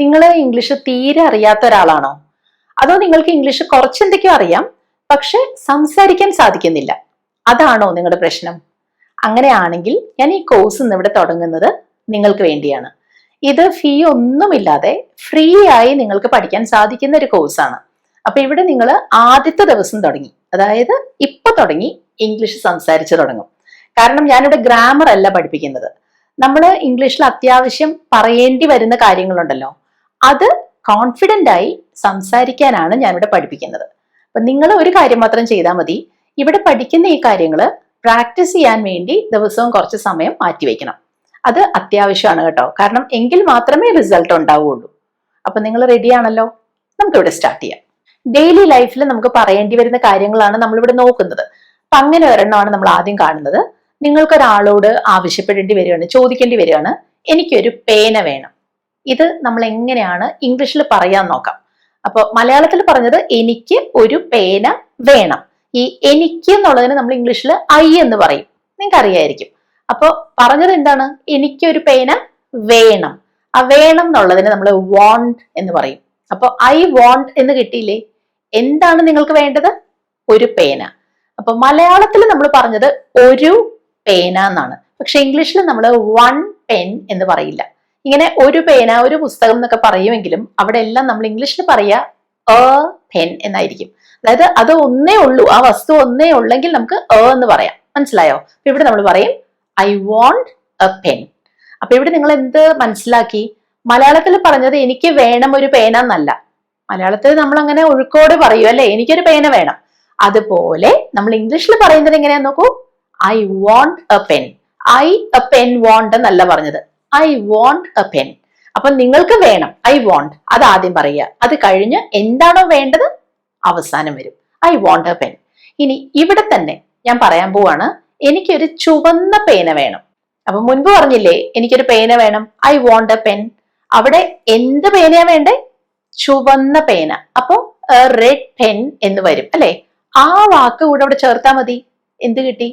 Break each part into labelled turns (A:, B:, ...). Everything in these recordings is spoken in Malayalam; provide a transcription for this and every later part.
A: നിങ്ങൾ ഇംഗ്ലീഷ് തീരെ അറിയാത്ത ഒരാളാണോ? അതോ നിങ്ങൾക്ക് ഇംഗ്ലീഷ് കുറച്ചെന്തൊക്കെയോ അറിയാം പക്ഷെ സംസാരിക്കാൻ സാധിക്കുന്നില്ല. അതാണോ നിങ്ങളുടെ പ്രശ്നം? അങ്ങനെയാണെങ്കിൽ ഞാൻ ഈ കോഴ്സ് ഇന്ന് ഇവിടെ തുടങ്ങുന്നത് നിങ്ങൾക്ക് വേണ്ടിയാണ്. ഇത് ഫീ ഒന്നുമില്ലാതെ ഫ്രീ ആയി നിങ്ങൾക്ക് പഠിക്കാൻ സാധിക്കുന്ന ഒരു കോഴ്സാണ് അപ്പൊ ഇവിടെ നിങ്ങൾ ആദ്യത്തെ ദിവസം തുടങ്ങി. അതായത് ഇപ്പൊ തുടങ്ങി ഇംഗ്ലീഷ് സംസാരിച്ചു തുടങ്ങും. കാരണം ഞാനിവിടെ ഗ്രാമർ അല്ല പഠിപ്പിക്കുന്നത്. നമ്മൾ ഇംഗ്ലീഷിൽ അത്യാവശ്യം പറയേണ്ടി വരുന്ന കാര്യങ്ങളുണ്ടല്ലോ. അത് കോൺഫിഡന്റ് ആയി സംസാരിക്കാനാണ് ഞാനിവിടെ പഠിപ്പിക്കുന്നത്. അപ്പൊ നിങ്ങൾ ഒരു കാര്യം മാത്രം ചെയ്താൽ മതി. ഇവിടെ പഠിക്കുന്ന ഈ കാര്യങ്ങൾ പ്രാക്ടീസ് ചെയ്യാൻ വേണ്ടി ദിവസവും കുറച്ച് സമയം മാറ്റിവെക്കണം അത് അത്യാവശ്യമാണ് കേട്ടോ. കാരണം എങ്കിൽ മാത്രമേ റിസൾട്ട് ഉണ്ടാവുകയുള്ളൂ അപ്പൊ നിങ്ങൾ റെഡിയാണല്ലോ നമുക്ക് ഇവിടെ സ്റ്റാർട്ട് ചെയ്യാം. ഡെയിലി ലൈഫിൽ നമുക്ക് പറയേണ്ടി വരുന്ന കാര്യങ്ങളാണ് നമ്മളിവിടെ നോക്കുന്നത്. അപ്പൊ അങ്ങനെ ഒരെണ്ണമാണ് നമ്മൾ ആദ്യം കാണുന്നത്. നിങ്ങൾക്കൊരാളോട് ആവശ്യപ്പെടേണ്ടി വരികയാണ് ചോദിക്കേണ്ടി വരികയാണ്. എനിക്കൊരു പേന വേണം. ഇത് നമ്മൾ എങ്ങനെയാണ് ഇംഗ്ലീഷിൽ പറയാൻ നോക്കാം. അപ്പൊ മലയാളത്തിൽ പറഞ്ഞത് എനിക്ക് ഒരു പേന വേണം. ഈ എനിക്ക് എന്നുള്ളതിന് നമ്മൾ ഇംഗ്ലീഷിൽ ഐ എന്ന് പറയും. നിങ്ങൾക്ക് അറിയായിരിക്കും. അപ്പോൾ പറഞ്ഞത് എന്താണ്? എനിക്കൊരു പേന വേണം. ആ വേണം എന്നുള്ളതിന് നമ്മൾ വോണ്ട് എന്ന് പറയും. അപ്പോൾ ഐ വോണ്ട് എന്ന് കിട്ടിയില്ലേ? എന്താണ് നിങ്ങൾക്ക് വേണ്ടത്? ഒരു പേന. അപ്പൊ മലയാളത്തിൽ നമ്മൾ പറഞ്ഞത് ഒരു പേന എന്നാണ്. പക്ഷെ ഇംഗ്ലീഷിൽ നമ്മൾ വൺ പെൻ എന്ന് പറയില്ല. ഇങ്ങനെ ഒരു പേന ഒരു പുസ്തകം എന്നൊക്കെ പറയുമെങ്കിലും അവിടെ എല്ലാം നമ്മൾ ഇംഗ്ലീഷിൽ പറയുക എ പെൻ എന്നായിരിക്കും. അതായത് അത് ഒന്നേ ഉള്ളൂ. ആ വസ്തു ഒന്നേ ഉള്ളെങ്കിൽ നമുക്ക് എ എന്ന് പറയാം. മനസ്സിലായോ? അപ്പൊ ഇവിടെ നമ്മൾ പറയും ഐ വോണ്ട് എ പെൻ അപ്പൊ ഇവിടെ നിങ്ങൾ എന്ത് മനസ്സിലാക്കി? മലയാളത്തിൽ പറഞ്ഞത് എനിക്ക് വേണം ഒരു പേന എന്നല്ല. മലയാളത്തിൽ നമ്മൾ അങ്ങനെ ഒഴുക്കോട് പറയൂ അല്ലെ? എനിക്കൊരു പേന വേണം. അതുപോലെ നമ്മൾ ഇംഗ്ലീഷിൽ പറയുന്നത് എങ്ങനെയാ നോക്കൂ? I want a pen I a pen want എന്നല്ല പറഞ്ഞത്. ഐ വോണ്ട് എ പെൻ അപ്പൊ നിങ്ങൾക്ക് വേണം. ഐ വോണ്ട് അത് ആദ്യം പറയുക. അത് കഴിഞ്ഞ് എന്താണോ വേണ്ടത് അവസാനം വരും. ഐ വോണ്ട് എ പെൻ ഇനി ഇവിടെ തന്നെ ഞാൻ പറയാൻ പോവാണ്. എനിക്കൊരു ചുവന്ന പേന വേണം. അപ്പൊ മുൻപ് പറഞ്ഞില്ലേ എനിക്കൊരു പേന വേണം. ഐ വോണ്ട് എ പെൻ അവിടെ എന്ത് പേനയാ വേണ്ടേ? ചുവന്ന പേന. അപ്പൊ റെഡ് പെൻ എന്ന് വരും. അല്ലെ? ആ വാക്ക് കൂടെ അവിടെ ചേർത്താൽ മതി. എന്ത് കിട്ടി?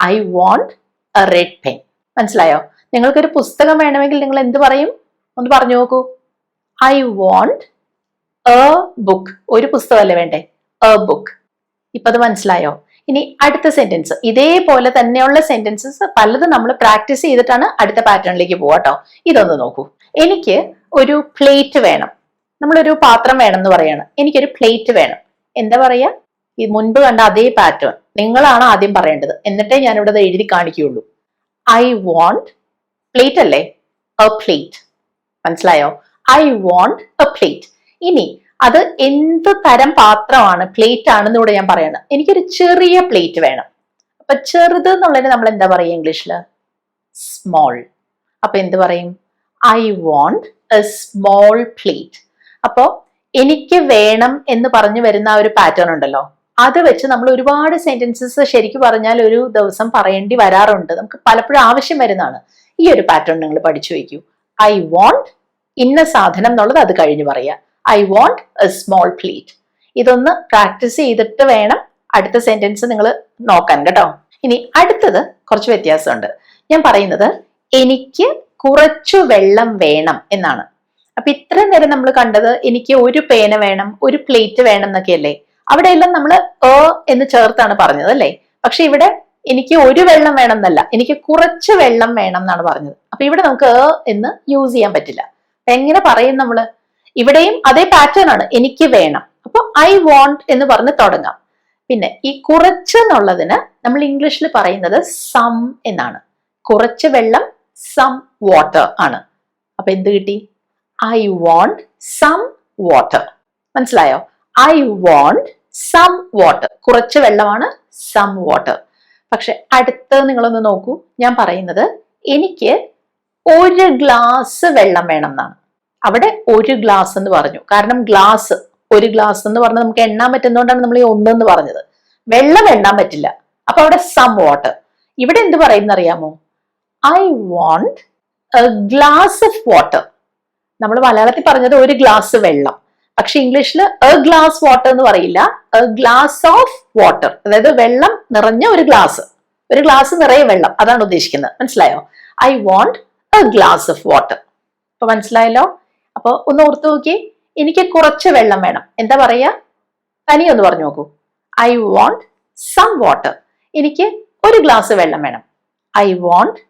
A: I want a red pen മനസ്സിലായോ? നിങ്ങൾക്കൊരു പുസ്തകം വേണമെങ്കിൽ നിങ്ങൾ എന്ത് പറയും? ഒന്ന് പറഞ്ഞു നോക്കൂ. ഐ വോണ്ട് എ ബുക്ക് ഒരു പുസ്തകമല്ലേ വേണ്ടേ? എ ബുക്ക് ഇപ്പൊ അത് മനസ്സിലായോ? ഇനി അടുത്ത സെന്റൻസ് ഇതേപോലെ തന്നെയുള്ള സെന്റൻസസ് പലതും നമ്മൾ പ്രാക്ടീസ് ചെയ്തിട്ടാണ് അടുത്ത പാറ്റേണിലേക്ക് പോവാട്ടോ ഇതൊന്ന് നോക്കൂ. എനിക്ക് ഒരു പ്ലേറ്റ് വേണം. നമ്മളൊരു പാത്രം വേണം എന്ന് പറയാണ്. എനിക്കൊരു പ്ലേറ്റ് വേണം. എന്താ പറയാ? ഈ മുൻപ് കണ്ട അതേ പാറ്റേൺ നിങ്ങളാണ് ആദ്യം പറയേണ്ടത്. എന്നിട്ടേ ഞാൻ എഴുതി കാണിക്കുകയുള്ളൂ. ഐ വാണ്ട് പ്ലേറ്റ് അല്ലേ? എ പ്ലേറ്റ് മനസ്സിലായോ? ഐ വോണ്ട് എ പ്ലേറ്റ് ഇനി അത് എന്ത് തരം പാത്രമാണ്? പ്ലേറ്റ് ആണെന്ന് ഇവിടെ ഞാൻ പറയണം. എനിക്കൊരു ചെറിയ പ്ലേറ്റ് വേണം. അപ്പൊ ചെറുത് എന്നുള്ളതിന് നമ്മൾ എന്താ പറയുക ഇംഗ്ലീഷിൽ സ്മോൾ അപ്പൊ എന്ത് പറയും? I want a small plate അപ്പോ എനിക്ക് വേണം എന്ന് പറഞ്ഞു വരുന്ന ഒരു പാറ്റേൺ ഉണ്ടല്ലോ. അത് വെച്ച് നമ്മൾ ഒരുപാട് സെന്റൻസസ് ശരിക്കും പറഞ്ഞാൽ ഒരു ദിവസം പറയേണ്ടി വരാറുണ്ട്. നമുക്ക് പലപ്പോഴും ആവശ്യം വരുന്നതാണ്. ഈ ഒരു പാറ്റേൺ നിങ്ങൾ പഠിച്ചു വയ്ക്കൂ. ഐ വോണ്ട് ഇന്ന സാധനം എന്നുള്ളത് അത് കഴിഞ്ഞ് പറയാ I want a small plate ഇതൊന്ന് പ്രാക്ടീസ് ചെയ്തിട്ട് വേണം അടുത്ത സെന്റൻസ് നിങ്ങൾ നോക്കാൻ കേട്ടോ. ഇനി അടുത്തത് കുറച്ച് വ്യത്യാസമുണ്ട്. ഞാൻ പറയുന്നത് എനിക്ക് കുറച്ചു വെള്ളം വേണം എന്നാണ്. അപ്പൊ ഇത്രയും നേരം നമ്മൾ കണ്ടത് എനിക്ക് ഒരു പേന വേണം ഒരു പ്ലേറ്റ് വേണം എന്നൊക്കെയല്ലേ? അവിടെയെല്ലാം നമ്മൾ എ എന്ന് ചേർത്താണ് പറഞ്ഞത് അല്ലേ പക്ഷെ ഇവിടെ എനിക്ക് ഒരു വെള്ളം വേണം എന്നല്ല എനിക്ക് കുറച്ച് വെള്ളം വേണം എന്നാണ് പറഞ്ഞത്. അപ്പൊ ഇവിടെ നമുക്ക് എന്ന് യൂസ് ചെയ്യാൻ പറ്റില്ല. എങ്ങനെ പറയും നമ്മൾ? ഇവിടെയും അതേ പാറ്റേൺ ആണ് എനിക്ക് വേണം. അപ്പൊ ഐ വോണ്ട് എന്ന് പറഞ്ഞ് തുടങ്ങാം. പിന്നെ ഈ കുറച്ച് എന്നുള്ളതിന് നമ്മൾ ഇംഗ്ലീഷിൽ പറയുന്നത് സം എന്നാണ്. കുറച്ച് വെള്ളം സം വാട്ടർ ആണ്. അപ്പൊ എന്ത് കിട്ടി? ഐ വോണ്ട് സം വാട്ടർ മനസ്സിലായോ? ഐ വോണ്ട് സം വാട്ടർ കുറച്ച് വെള്ളമാണ് സം വാട്ടർ പക്ഷെ അടുത്ത് നിങ്ങളൊന്ന് നോക്കൂ. ഞാൻ പറയുന്നത് എനിക്ക് ഒരു ഗ്ലാസ് വെള്ളം വേണം എന്നാണ് അവിടെ ഒരു ഗ്ലാസ് എന്ന് പറഞ്ഞു. കാരണം ഗ്ലാസ് ഒരു ഗ്ലാസ് എന്ന് പറഞ്ഞാൽ നമുക്ക് എണ്ണാൻ പറ്റുന്നതുകൊണ്ടാണ് നമ്മൾ ഈ ഒന്നെന്ന് പറഞ്ഞത്. വെള്ളം എണ്ണാൻ പറ്റില്ല. അപ്പൊ അവിടെ സം വാട്ടർ ഇവിടെ എന്ത് പറയുന്ന അറിയാമോ I want a glass of water നമ്മൾ മലയാളത്തിൽ പറഞ്ഞത് ഒരു ഗ്ലാസ് വെള്ളം. പക്ഷെ ഇംഗ്ലീഷിൽ എ ഗ്ലാസ് വാട്ടർ എന്ന് പറയില്ല. എ ഗ്ലാസ് ഓഫ് വാട്ടർ അതായത് വെള്ളം നിറഞ്ഞ ഒരു ഗ്ലാസ് ഒരു ഗ്ലാസ് നിറയെ വെള്ളം. അതാണ് ഉദ്ദേശിക്കുന്നത്. മനസ്സിലായോ? I want a glass of water അപ്പൊ മനസ്സിലായല്ലോ? അപ്പൊ ഒന്ന് ഓർത്ത് നോക്കിയേ. എനിക്ക് കുറച്ച് വെള്ളം വേണം. എന്താ പറയാ? തനിയൊന്ന് പറഞ്ഞു നോക്കൂ. ഐ വോണ്ട് സം വാട്ടർ എനിക്ക് ഒരു ഗ്ലാസ് വെള്ളം വേണം. I want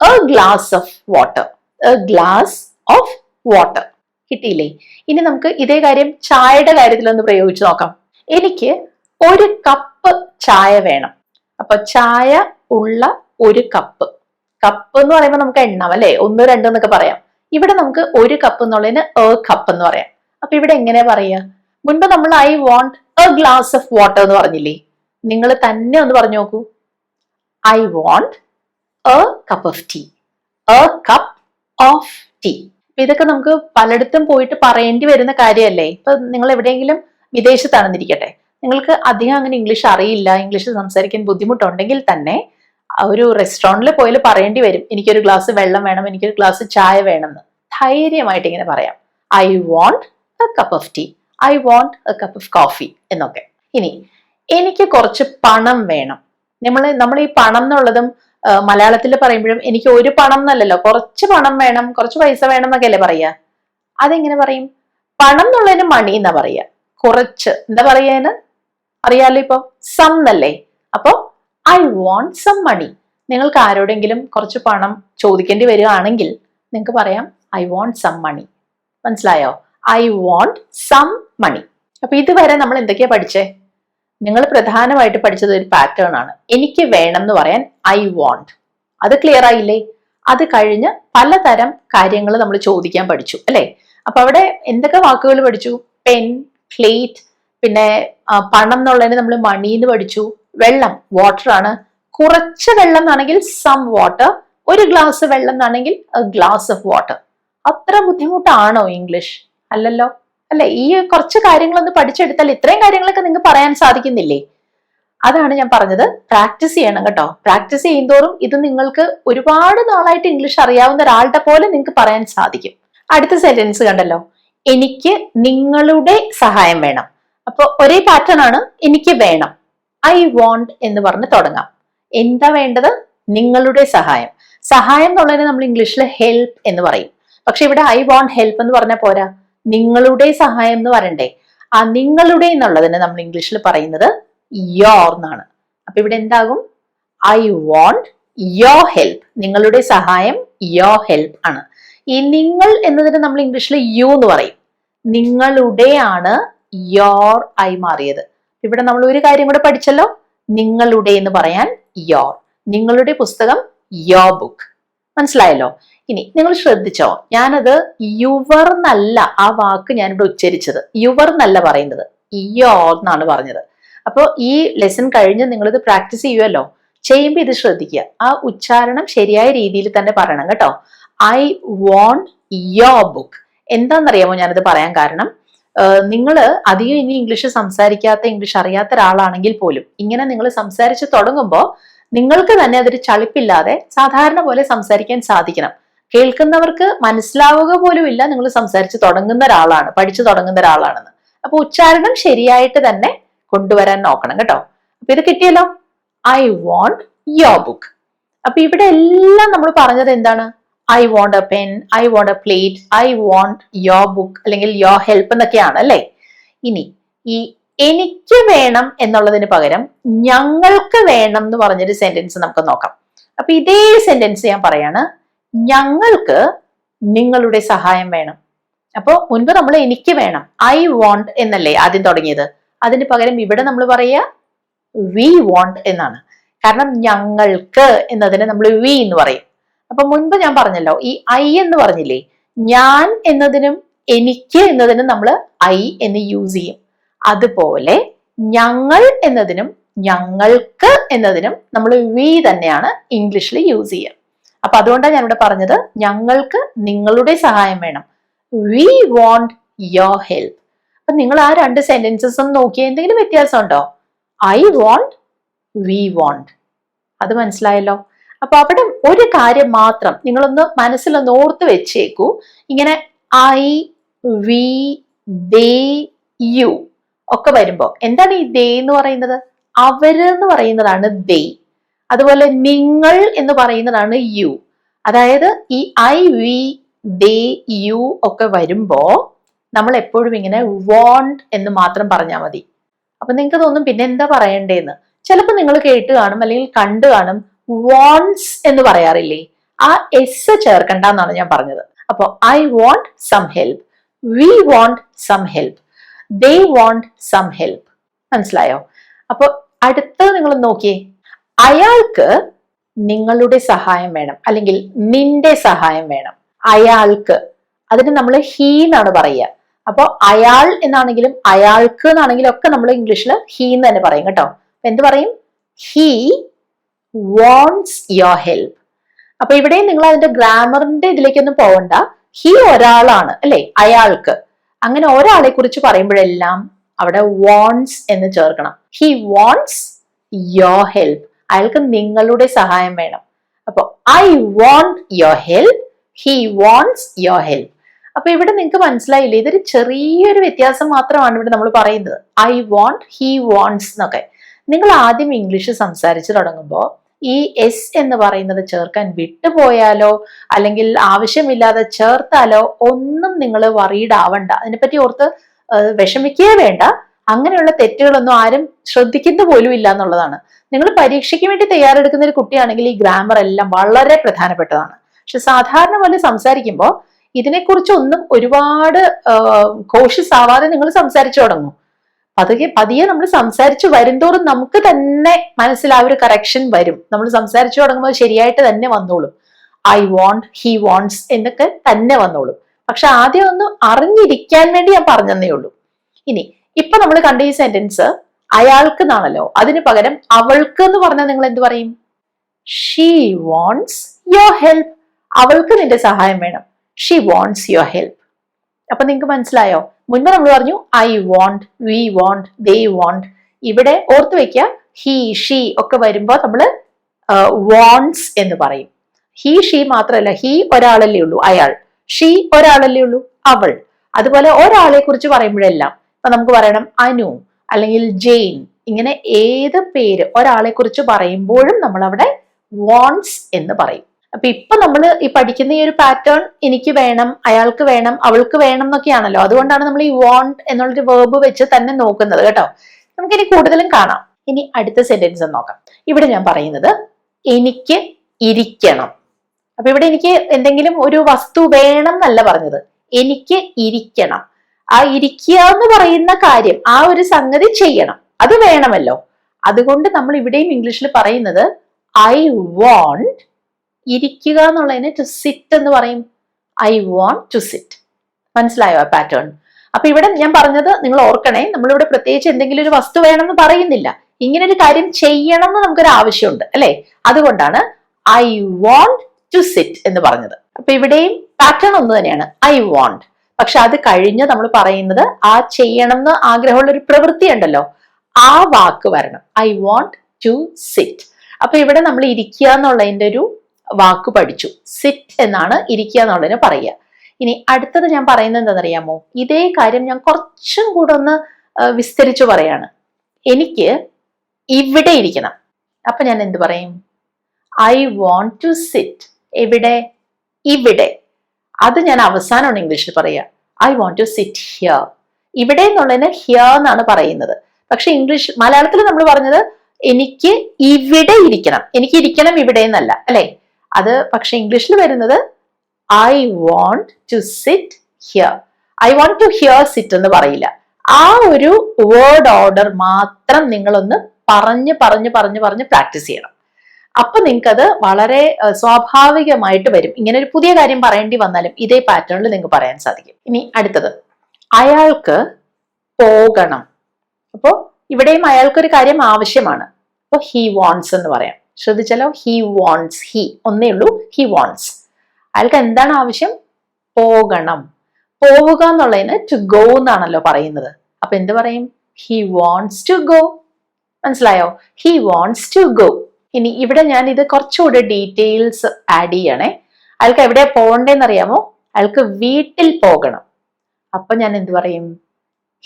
A: a glass of water a glass of water കിട്ടിയില്ലേ? ഇനി നമുക്ക് ഇതേ കാര്യം ചായയുടെ കാര്യത്തിൽ ഒന്ന് പ്രയോഗിച്ച് നോക്കാം. എനിക്ക് ഒരു കപ്പ് ചായ വേണം. അപ്പൊ ചായ ഉള്ള ഒരു കപ്പ്. കപ്പ് എന്ന് പറയുമ്പോൾ നമുക്ക് എണ്ണം അല്ലെ? ഒന്ന് രണ്ട് എന്നൊക്കെ പറയാം. ഇവിടെ നമുക്ക് ഒരു കപ്പ് എന്നുള്ളതിന് എ കപ്പ് എന്ന് പറയാം. അപ്പൊ ഇവിടെ എങ്ങനെ പറയുക? മുൻപ് നമ്മൾ I want a glass of water എന്ന് പറഞ്ഞില്ലേ? നിങ്ങൾ തന്നെ ഒന്ന് പറഞ്ഞു നോക്കൂ. I want a cup of tea. A cup of tea. ഇതൊക്കെ നമുക്ക് പലയിടത്തും പോയിട്ട് പറയേണ്ടി വരുന്ന കാര്യമല്ലേ? ഇപ്പൊ നിങ്ങൾ എവിടെയെങ്കിലും വിദേശത്താണെന്നിരിക്കട്ടെ. നിങ്ങൾക്ക് അധികം അങ്ങനെ ഇംഗ്ലീഷ് അറിയില്ല ഇംഗ്ലീഷ് സംസാരിക്കാൻ ബുദ്ധിമുട്ടുണ്ടെങ്കിൽ തന്നെ ഒരു റെസ്റ്റോറന്റിൽ പോയാൽ പറയേണ്ടി വരും എനിക്കൊരു ഗ്ലാസ് വെള്ളം വേണം എനിക്കൊരു ഗ്ലാസ് ചായ വേണമെന്ന്. ധൈര്യമായിട്ട് ഇങ്ങനെ പറയാം. I want a cup of tea I want a cup of coffee എന്നൊക്കെ. ഇനി എനിക്ക് കുറച്ച് പണം വേണം. നമ്മൾ നമ്മൾ ഈ പണം എന്നുള്ളതും മലയാളത്തിൽ പറയുമ്പോഴും എനിക്ക് ഒരു പണം എന്നല്ലല്ലോ കുറച്ച് പണം വേണം കുറച്ച് പൈസ വേണം എന്നൊക്കെ അല്ലേ പറയാ അതെങ്ങനെ പറയും? പണം എന്നുള്ളതിന് മണി എന്നാ പറയാ കുറച്ച്. എന്താ പറയാന് അറിയാലോ ഇപ്പൊ? സം എന്നല്ലേ? അപ്പോ ഐ വോണ്ട് സം മണി നിങ്ങൾക്ക് ആരോടെങ്കിലും കുറച്ച് പണം ചോദിക്കേണ്ടി വരികയാണെങ്കിൽ നിങ്ങൾക്ക് പറയാം ഐ വോണ്ട് സം മണി മനസ്സിലായോ? ഐ വോണ്ട് സം മണി അപ്പൊ ഇതുവരെ നമ്മൾ എന്തൊക്കെയാ പഠിച്ചേ? നിങ്ങൾ പ്രധാനമായിട്ട് പഠിച്ചത് ഒരു പാറ്റേൺ ആണ്. എനിക്ക് വേണം എന്ന് പറയാൻ ഐ വോണ്ട് അത് ക്ലിയർ ആയില്ലേ? അത് കഴിഞ്ഞ് പലതരം കാര്യങ്ങൾ നമ്മൾ ചോദിക്കാൻ പഠിച്ചു അല്ലെ? അപ്പൊ അവിടെ എന്തൊക്കെ വാക്കുകൾ പഠിച്ചു? പെൻ പ്ലേറ്റ് പിന്നെ പണം എന്നുള്ളതിന് നമ്മൾ മണി എന്ന് പഠിച്ചു. വെള്ളം വാട്ടർ ആണ്. കുറച്ച് വെള്ളം എന്നാണെങ്കിൽ സം വാട്ടർ ഒരു ഗ്ലാസ് വെള്ളം എന്നാണെങ്കിൽ ഗ്ലാസ് ഓഫ് വാട്ടർ അത്ര ബുദ്ധിമുട്ടാണോ ഇംഗ്ലീഷ് അല്ലല്ലോ. അല്ലെ ഈ കുറച്ച് കാര്യങ്ങളൊന്ന് പഠിച്ചെടുത്താൽ ഇത്രയും കാര്യങ്ങളൊക്കെ നിങ്ങൾക്ക് പറയാൻ സാധിക്കുന്നില്ലേ? അതാണ് ഞാൻ പറഞ്ഞത്. പ്രാക്ടീസ് ചെയ്യണം കേട്ടോ. പ്രാക്ടീസ് ചെയ്യുന്തോറും ഇത് നിങ്ങൾക്ക് ഒരുപാട് നാളായിട്ട് ഇംഗ്ലീഷ് അറിയാവുന്ന ഒരാളുടെ പോലെ നിങ്ങൾക്ക് പറയാൻ സാധിക്കും. അടുത്ത സെന്റൻസ് കണ്ടല്ലോ. എനിക്ക് നിങ്ങളുടെ സഹായം വേണം. അപ്പോൾ ഒരേ പാറ്റേൺ ആണ് എനിക്ക് വേണം. ഐ വോണ്ട് എന്ന് പറഞ്ഞ് തുടങ്ങാം. എന്താ വേണ്ടത്? നിങ്ങളുടെ സഹായം. സഹായം എന്നുള്ളതിന് നമ്മൾ ഇംഗ്ലീഷിൽ ഹെൽപ്പ് എന്ന് പറയും. പക്ഷെ ഇവിടെ ഐ വോണ്ട് ഹെൽപ്പ് എന്ന് പറഞ്ഞാൽ പോരാ? നിങ്ങളുടെ സഹായം എന്ന് പറയണ്ടേ? ആ നിങ്ങളുടെ എന്നുള്ളതിന് നമ്മൾ ഇംഗ്ലീഷിൽ പറയുന്നത് യോർ എന്നാണ്. അപ്പൊ ഇവിടെ എന്താകും? ഐ വോണ്ട് യോ ഹെൽപ്പ് നിങ്ങളുടെ സഹായം യോ ഹെൽപ്പ് ആണ്. ഈ നിങ്ങൾ എന്നതിന് നമ്മൾ ഇംഗ്ലീഷിൽ യു എന്ന് പറയും. നിങ്ങളുടെ ആണ് യോർ ആയി മാറിയത്. ഇവിടെ നമ്മൾ ഒരു കാര്യം കൂടെ പഠിച്ചല്ലോ. നിങ്ങളുടെ എന്ന് പറയാൻ യോർ നിങ്ങളുടെ പുസ്തകം യോ ബുക്ക് മനസ്സിലായല്ലോ? ഇനി നിങ്ങൾ ശ്രദ്ധിച്ചോ ഞാനത് യുവർ എന്നല്ല ആ വാക്ക് ഞാനിവിടെ ഉച്ചരിച്ചത്. യുവർ എന്നല്ല പറയുന്നത്. ഇയോ എന്നാണ് പറഞ്ഞത്. അപ്പോൾ ഈ ലെസൺ കഴിഞ്ഞ് നിങ്ങളിത് പ്രാക്ടീസ് ചെയ്യുമല്ലോ ചെയ്യുമ്പോൾ ഇത് ശ്രദ്ധിക്കുക. ആ ഉച്ചാരണം ശരിയായ രീതിയിൽ തന്നെ പറയണം കേട്ടോ. ഐ വോണ്ട് യോ ബുക്ക് എന്താണെന്നറിയാമോ ഞാനത് പറയാൻ കാരണം? നിങ്ങൾ അധികം ഇനി ഇംഗ്ലീഷ് സംസാരിക്കാത്ത ഇംഗ്ലീഷ് അറിയാത്ത ഒരാളാണെങ്കിൽ പോലും ഇങ്ങനെ നിങ്ങൾ സംസാരിച്ച് തുടങ്ങുമ്പോൾ നിങ്ങൾക്ക് തന്നെ അതൊരു ചളിപ്പില്ലാതെ സാധാരണ പോലെ സംസാരിക്കാൻ സാധിക്കണം. കേൾക്കുന്നവർക്ക് മനസ്സിലാവുക പോലും ഇല്ല നിങ്ങൾ സംസാരിച്ച് തുടങ്ങുന്ന ഒരാളാണ് പഠിച്ചു തുടങ്ങുന്ന ഒരാളാണെന്ന്. അപ്പൊ ഉച്ചാരണം ശരിയായിട്ട് തന്നെ കൊണ്ടുവരാൻ നോക്കണം കേട്ടോ. അപ്പൊ ഇത് കിട്ടിയല്ലോ? ഐ വോണ്ട് യോ ബുക്ക് അപ്പൊ ഇവിടെ എല്ലാം നമ്മൾ പറഞ്ഞത് എന്താണ്? I want a pen I want a plate I want your book അല്ലെങ്കിൽ യോ ഹെൽപ്പ് എന്നൊക്കെയാണ് അല്ലേ? ഇനി ഈ എനിക്ക് വേണം എന്നുള്ളതിന് പകരം ഞങ്ങൾക്ക് വേണം എന്ന് പറഞ്ഞൊരു സെന്റൻസ് നമുക്ക് നോക്കാം. അപ്പൊ ഇതേ സെന്റൻസ് ഞാൻ പറയാണ്. ഞങ്ങൾക്ക് നിങ്ങളുടെ സഹായം വേണം. അപ്പോൾ മുൻപ് നമ്മൾ എനിക്ക് വേണം. ഐ വോണ്ട് എന്നല്ലേ ആദ്യം തുടങ്ങിയത്? അതിന് പകരം ഇവിടെ നമ്മൾ പറയുക വി വോണ്ട് എന്നാണ്. കാരണം ഞങ്ങൾക്ക് എന്നതിന് നമ്മൾ വി എന്ന് പറയും. അപ്പൊ മുൻപ് ഞാൻ പറഞ്ഞല്ലോ ഈ ഐ എന്ന് പറഞ്ഞില്ലേ ഞാൻ എന്നതിനും എനിക്ക് എന്നതിനും നമ്മൾ ഐ എന്ന് യൂസ് ചെയ്യും. അതുപോലെ ഞങ്ങൾ എന്നതിനും ഞങ്ങൾക്ക് എന്നതിനും നമ്മൾ വി തന്നെയാണ് ഇംഗ്ലീഷിൽ യൂസ് ചെയ്യുക. അപ്പൊ അതുകൊണ്ടാണ് ഞാനിവിടെ പറഞ്ഞത് ഞങ്ങൾക്ക് നിങ്ങളുടെ സഹായം വേണം. വി വോണ്ട് യോർ ഹെൽപ്പ് അപ്പൊ നിങ്ങൾ ആ രണ്ട് സെന്റൻസസ് ഒന്ന് നോക്കി എന്തെങ്കിലും വ്യത്യാസം ഉണ്ടോ ഐ വോണ്ട് വി വോണ്ട് അത് മനസ്സിലായല്ലോ? അപ്പൊ അവിടെ ഒരു കാര്യം മാത്രം നിങ്ങളൊന്ന് മനസ്സിലൊന്ന് ഓർത്ത് വെച്ചേക്കൂ. ഇങ്ങനെ ഐ വി ദേ യു ഒക്കെ വരുമ്പോ എന്താണ് ഈ ദേ എന്ന് പറയുന്നത്? അവർ എന്ന് പറയുന്നതാണ് ദേ അതുപോലെ നിങ്ങൾ എന്ന് പറയുന്നതാണ് യു അതായത് ഈ ഐ വി ദേ യു ഒക്കെ വരുമ്പോ നമ്മൾ എപ്പോഴും ഇങ്ങനെ വോണ്ട് എന്ന് മാത്രം പറഞ്ഞാൽ മതി. അപ്പൊ നിങ്ങൾക്ക് തോന്നും പിന്നെ എന്താ പറയണ്ടേന്ന്? ചിലപ്പോൾ നിങ്ങൾ കേട്ട് കാണും അല്ലെങ്കിൽ കണ്ടു കാണും വോൺസ് എന്ന് പറയാറില്ലേ? ആ എസ് ചേർക്കണ്ട എന്നാണ് ഞാൻ പറഞ്ഞത്. അപ്പോൾ I want some help we want some help they want some help മനസ്സിലായോ? അപ്പോൾ അടുത്തത് നിങ്ങൾ നോക്കിയേ. അയാൾക്ക് നിങ്ങളുടെ സഹായം വേണം. അല്ലെങ്കിൽ നിന്റെ സഹായം വേണം. അയാൾക്ക് അതിന് നമ്മൾ ഹീ എന്നാണ് പറയുക. അപ്പോൾ അയാൾ എന്നാണെങ്കിലും അയാൾക്ക് എന്നാണെങ്കിലും ഒക്കെ നമ്മൾ ഇംഗ്ലീഷിൽ ഹീ എന്ന് തന്നെ പറയും കേട്ടോ. എന്ത് പറയും? ഹീ വോൺസ് യുവർ ഹെൽപ്പ് അപ്പൊ ഇവിടെ നിങ്ങൾ അതിന്റെ ഗ്രാമറിന്റെ ഇതിലേക്കൊന്നും പോകണ്ട ഹീ ഒരാളാണ് അല്ലെ? അയാൾക്ക്. അങ്ങനെ ഒരാളെ കുറിച്ച് പറയുമ്പോഴെല്ലാം അവിടെ വോൺസ് എന്ന് ചേർക്കണം. ഹീ വോൺസ് യുവർ ഹെൽപ്പ് അയാൾക്ക് നിങ്ങളുടെ സഹായം വേണം. അപ്പൊ I want your help he wants your help അപ്പൊ ഇവിടെ നിങ്ങൾക്ക് മനസ്സിലായില്ലേ ഇതൊരു ചെറിയൊരു വ്യത്യാസം മാത്രമാണ് ഇവിടെ നമ്മൾ പറയുന്നത്. ഐ വോണ്ട് ഹി വോണ്ട്സ് എന്നൊക്കെ. നിങ്ങൾ ആദ്യം ഇംഗ്ലീഷ് സംസാരിച്ചു തുടങ്ങുമ്പോൾ ഈ എസ് എന്ന് പറയുന്നത് ചേർക്കാൻ വിട്ടുപോയാലോ അല്ലെങ്കിൽ ആവശ്യമില്ലാതെ ചേർത്താലോ ഒന്നും നിങ്ങൾ വറീഡ് ആവണ്ട. അതിനെപ്പറ്റി ഓർത്ത് വിഷമിക്കേ വേണ്ട. അങ്ങനെയുള്ള തെറ്റുകളൊന്നും ആരും ശ്രദ്ധിക്കുന്ന പോലും ഇല്ല എന്നുള്ളതാണ്. നിങ്ങൾ പരീക്ഷയ്ക്ക് വേണ്ടി തയ്യാറെടുക്കുന്ന ഒരു കുട്ടിയാണെങ്കിൽ ഈ ഗ്രാമർ എല്ലാം വളരെ പ്രധാനപ്പെട്ടതാണ്. പക്ഷെ സാധാരണ പോലെ സംസാരിക്കുമ്പോൾ ഇതിനെക്കുറിച്ചൊന്നും ഒരുപാട് കോഷ്യസ് ആവാതെ നിങ്ങൾ സംസാരിച്ചു തുടങ്ങും. പതുക്കെ പതിയെ നമ്മൾ സംസാരിച്ചു വരുംതോറും നമുക്ക് തന്നെ മനസ്സിൽ ആ ഒരു കറക്ഷൻ വരും. നമ്മൾ സംസാരിച്ചു തുടങ്ങുമ്പോൾ ശരിയായിട്ട് തന്നെ വന്നോളും. ഐ വോണ്ട് ഹി വോണ്ട്സ് എന്നൊക്കെ തന്നെ വന്നോളും. പക്ഷെ ആദ്യം ഒന്ന് അറിഞ്ഞിരിക്കാൻ വേണ്ടി ഞാൻ പറഞ്ഞതേ ഉള്ളൂ. ഇനി ഇപ്പൊ നമ്മൾ കണ്ട ഈ സെന്റൻസ് അയാൾക്ക് എന്നാണല്ലോ അതിന് പകരം അവൾക്ക് എന്ന് പറഞ്ഞാൽ നിങ്ങൾ എന്ത് പറയും? ഷീ വോൺസ് യുവർ ഹെൽപ്പ് അവൾക്ക് നിന്റെ സഹായം വേണം. ഷീ വോൺസ് യുവർ ഹെൽപ്പ് അപ്പൊ നിങ്ങൾക്ക് മനസ്സിലായോ? മുൻപ് നമ്മൾ പറഞ്ഞു I want we want they want ഇവിടെ ഓർത്ത് വെക്കുക ഹി ഷീ ഒക്കെ വരുമ്പോൾ നമ്മൾ വോൺസ് എന്ന് പറയും. ഹി ഷീ മാത്രമല്ല ഹി ഒരാളല്ലേ ഉള്ളൂ അയാൾ. ഷീ ഒരാളല്ലേ ഉള്ളൂ അവൾ. അതുപോലെ ഒരാളെ കുറിച്ച് പറയുമ്പോഴെല്ലാം ഇപ്പൊ നമുക്ക് പറയണം അനു അല്ലെങ്കിൽ ജെയിൻ. ഇങ്ങനെ ഏത് പേര് ഒരാളെ കുറിച്ച് പറയുമ്പോഴും നമ്മൾ അവിടെ വോൺസ് എന്ന് പറയും. അപ്പൊ ഇപ്പൊ നമ്മൾ ഈ പഠിക്കുന്ന ഈ ഒരു പാറ്റേൺ എനിക്ക് വേണം അയാൾക്ക് വേണം അവൾക്ക് വേണം എന്നൊക്കെയാണല്ലോ. അതുകൊണ്ടാണ് നമ്മൾ ഈ വോണ്ട് എന്നുള്ളൊരു വേർബ് വെച്ച് തന്നെ നോക്കുന്നത് കേട്ടോ. നമുക്ക് നമുക്കിനി കൂടുതലും കാണാം. ഇനി അടുത്ത സെന്റൻസ് നോക്കാം. ഇവിടെ ഞാൻ പറയുന്നത് എനിക്ക് ഇരിക്കണം. അപ്പൊ ഇവിടെ എനിക്ക് എന്തെങ്കിലും ഒരു വസ്തു വേണം എന്നല്ല പറഞ്ഞത്. എനിക്ക് ഇരിക്കണം. ആ ഇരിക്കുക എന്ന് പറയുന്ന കാര്യം ആ ഒരു സംഗതി ചെയ്യണം. അത് വേണമല്ലോ. അതുകൊണ്ട് നമ്മൾ ഇവിടെയും ഇംഗ്ലീഷിൽ പറയുന്നത് ഐ വോണ്ട് ഇരിക്കുക എന്നുള്ളതിന് ടു സിറ്റ് എന്ന് പറയും. ഐ വോണ്ട് ടു സിറ്റ് മനസ്സിലായോ ആ പാറ്റേൺ? അപ്പൊ ഇവിടെ ഞാൻ പറഞ്ഞത് നിങ്ങൾ ഓർക്കണേ നമ്മളിവിടെ പ്രത്യേകിച്ച് എന്തെങ്കിലും ഒരു വസ്തു വേണമെന്ന് പറയുന്നില്ല. ഇങ്ങനെ ഒരു കാര്യം ചെയ്യണം എന്ന് നമുക്കൊരു ആവശ്യമുണ്ട് അല്ലെ? അതുകൊണ്ടാണ് ഐ വോണ്ട് ടു സിറ്റ് എന്ന് പറഞ്ഞത്. അപ്പൊ ഇവിടെയും പാറ്റേൺ ഒന്ന് തന്നെയാണ്. ഐ വോണ്ട് പക്ഷെ അത് കഴിഞ്ഞ് നമ്മൾ പറയുന്നത് ആ ചെയ്യണം എന്ന് ആഗ്രഹമുള്ള ഒരു പ്രവൃത്തി ഉണ്ടല്ലോ ആ വാക്ക് വരണം. ഐ വോണ്ട് ടു സിറ്റ് അപ്പൊ ഇവിടെ നമ്മൾ ഇരിക്കുക എന്നുള്ളതിന്റെ ഒരു വാക്ക് പഠിച്ചു. സിറ്റ് എന്നാണ് ഇരിക്കുക എന്നുള്ളതിന് പറയുക. ഇനി അടുത്തത് ഞാൻ പറയുന്നത് എന്താണെന്നറിയാമോ? ഇതേ കാര്യം ഞാൻ കുറച്ചും കൂടെ ഒന്ന് വിസ്തരിച്ചു പറയാണ്. എനിക്ക് ഇവിടെ ഇരിക്കണം. അപ്പൊ ഞാൻ എന്ത് പറയും? ഐ വോണ്ട് ടു സിറ്റ് എവിടെ? ഇവിടെ. അത് ഞാൻ അവസാനമാണ് ഇംഗ്ലീഷിൽ പറയുക I want to sit here ഇവിടെ എന്നുള്ളതിന് ഹിയർ എന്നാണ് പറയുന്നത്. പക്ഷെ ഇംഗ്ലീഷ് മലയാളത്തിൽ നമ്മൾ പറഞ്ഞത് എനിക്ക് ഇവിടെ ഇരിക്കണം. എനിക്ക് ഇരിക്കണം ഇവിടെ എന്നല്ല അല്ലെ? അത് പക്ഷെ ഇംഗ്ലീഷിൽ വരുന്നത് I want to sit here I want to here sit എന്ന് പറയില്ല. ആ ഒരു വേർഡ് ഓർഡർ മാത്രം നിങ്ങളൊന്ന് പറഞ്ഞ് പറഞ്ഞ് പറഞ്ഞ് പറഞ്ഞ് പ്രാക്ടീസ് ചെയ്യണം. അപ്പൊ അത് വളരെ സ്വാഭാവികമായിട്ട് വരും. ഇങ്ങനെ ഒരു പുതിയ കാര്യം പറയേണ്ടി വന്നാലും ഇതേ പാറ്റേണിൽ നിങ്ങൾക്ക് പറയാൻ സാധിക്കും. ഇനി അടുത്തത്. അയാൾക്ക് പോകണം. അപ്പോ ഇവിടെയും അയാൾക്ക് ഒരു കാര്യം ആവശ്യമാണ്. അപ്പൊ ഹി വോൺസ് എന്ന് പറയാം. ശ്രദ്ധിച്ചാലോ? ഹി വോൺസ് ഹി ഒന്നേ ഉള്ളൂ ഹി വോൺസ് അയാൾക്ക് എന്താണ് ആവശ്യം? പോകണം. പോവുക എന്നുള്ളതിന് ടു ഗോ എന്നാണല്ലോ പറയുന്നത്. അപ്പൊ എന്ത് പറയും? ഹി വോൺസ് ടു ഗോ മനസ്സിലായോ? ഹി വോൺസ് ടു ഗോ ഇനി ഇവിടെ ഞാൻ ഇത് കുറച്ചുകൂടി ഡീറ്റെയിൽസ് ആഡ് ചെയ്യണേ. അയാൾക്ക് എവിടെയാ പോകണ്ടേന്ന് അറിയാമോ? അയാൾക്ക് വീട്ടിൽ പോകണം. അപ്പൊ ഞാൻ എന്ത് പറയും?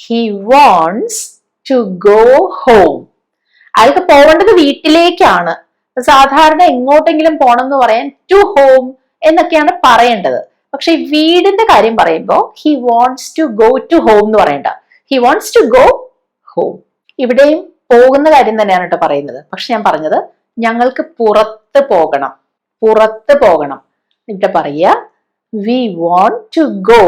A: He wants to go home അയാൾക്ക് പോകേണ്ടത് വീട്ടിലേക്കാണ്. സാധാരണ എങ്ങോട്ടെങ്കിലും പോകണം എന്ന് പറയാൻ ടു ഹോം എന്നൊക്കെയാണ് പറയേണ്ടത്. പക്ഷെ വീടിന്റെ കാര്യം പറയുമ്പോൾ he wants to go to home എന്ന് പറയണ്ട. He wants to go home ഇവിടെയും പോകുന്ന കാര്യം തന്നെയാണ് കേട്ടോ പറയുന്നത്. പക്ഷെ ഞാൻ പറഞ്ഞത് ഞങ്ങൾക്ക് പുറത്ത് പോകണം. പുറത്ത് പോകണം. ഇവിടെ പറയുക വി വോണ്ട് ടു ഗോ